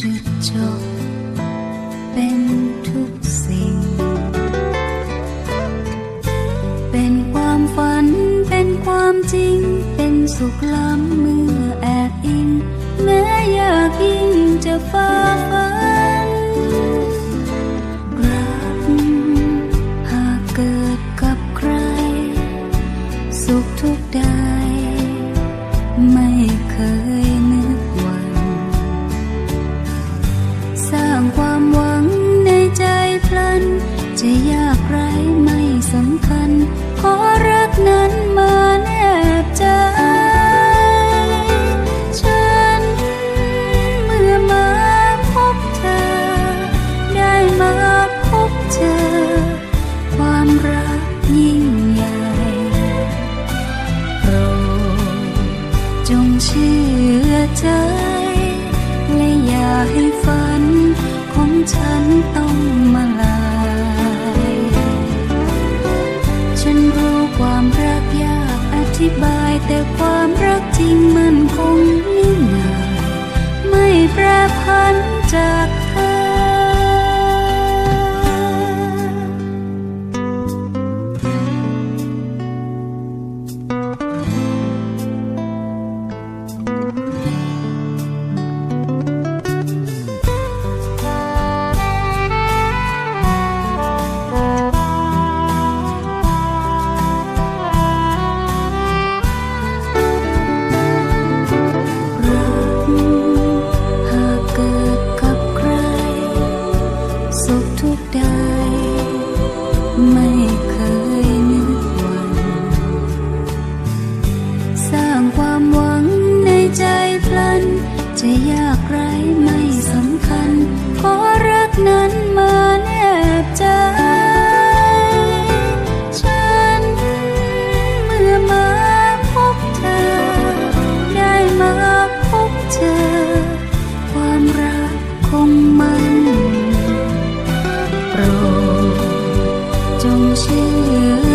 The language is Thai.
จุดจบเป็นทุกสิ่ง เป็นความฝันเป็นความจริง เป็นสุขลำมือแอบอิง แม้ยากยิ่งจะฟ้าฟ้า เชื่อใจ และอย่าให้ฝันของฉันต้องมาลาย ฉันรู้ความรักยากอธิบายแต่ความรักจริงมันคงไม่ง่ายไม่แปรพัน โปรดจงเชื่อ